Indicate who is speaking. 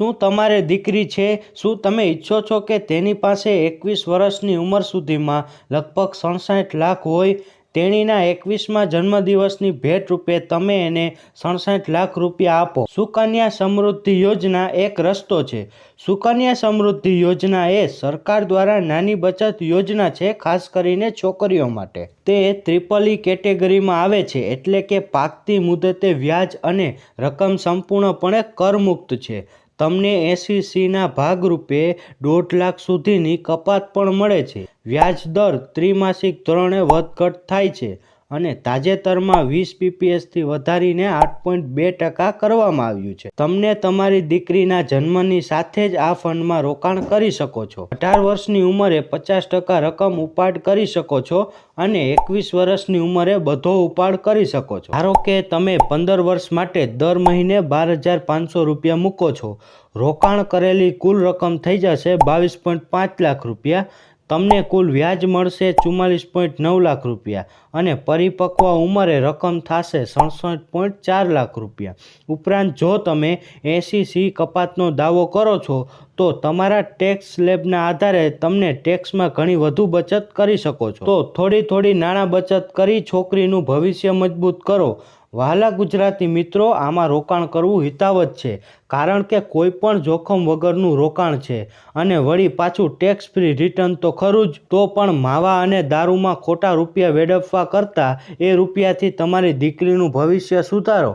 Speaker 1: શું તમારે દીકરી છે? શું તમે ઈચ્છો છો કે તેની પાસે એકવીસ વર્ષની ઉંમર સુધીમાં લગભગ સડસઠ લાખ હોય? તેણીના એકવીસમાં જન્મદિવસની ભેટ રૂપે તમે એને સડસઠ લાખ રૂપિયા આપો. સુકન્યા સમૃદ્ધિ યોજના એક રસ્તો છે. સુકન્યા સમૃદ્ધિ યોજના એ સરકાર દ્વારા નાની બચત યોજના છે, ખાસ કરીને છોકરીઓ માટે. તે ત્રિપલી કેટેગરીમાં આવે છે, એટલે કે પાકતી મુદતે વ્યાજ અને રકમ સંપૂર્ણપણે કરમુક્ત છે. તમને એસી સીના ભાગરૂપે દોઢ લાખ સુધીની કપાત પણ મળે છે. વ્યાજ દર ત્રિમાસિક ધોરણે વધઘટ થાય છે. અને તાજેતરમાં વીસ પીપીએસથી વધારીને આઠ પોઈન્ટ બે ટકા કરવામાં આવ્યું છે. તમને તમારી દીકરીના જન્મની સાથે જ આ ફંડમાં રોકાણ કરી શકો છો. અઢાર વર્ષની ઉંમરે પચાસ ટકા રકમ ઉપાડ કરી શકો છો અને એકવીસ વર્ષની ઉંમરે બધો ઉપાડ કરી શકો છો. ધારો કે તમે પંદર વર્ષ માટે દર મહિને બાર હજાર પાંચસો રૂપિયા મૂકો છો. રોકાણ કરેલી કુલ રકમ થઈ જશે બાવીસ પોઈન્ટ પાંચ લાખ રૂપિયા. તમને કુલ વ્યાજ મળશે ચુમ્માલીસ પોઈન્ટ નવ લાખ રૂપિયા અને પરિપક્વ ઉંમરે રકમ થશે સડસઠ પોઈન્ટ ચાર લાખ રૂપિયા. ઉપરાંત જો તમે એંસી સી કપાતનો દાવો કરો છો, તો તમારા ટેક્સ સ્લેબના આધારે તમને ટેક્સમાં ઘણી વધુ બચત કરી શકો છો. તો થોડી થોડી નાણાં બચત કરી છોકરીનું ભવિષ્ય મજબૂત કરો. વહાલા ગુજરાતી મિત્રો આમાં રોકાણ કરવું હિતાવત છે, કારણ કે કોઈપણ જોખમ વગરનું રોકાણ છે. અને વળી પાછું ટેક્સ ફ્રી રિટર્ન તો ખરું જ, તો પણ માવા અને દારૂમાં ખોટા રૂપિયા વેડફવા કરતાં એ રૂપિયાથી તમારી દીકરીનું ભવિષ્ય સુધારો.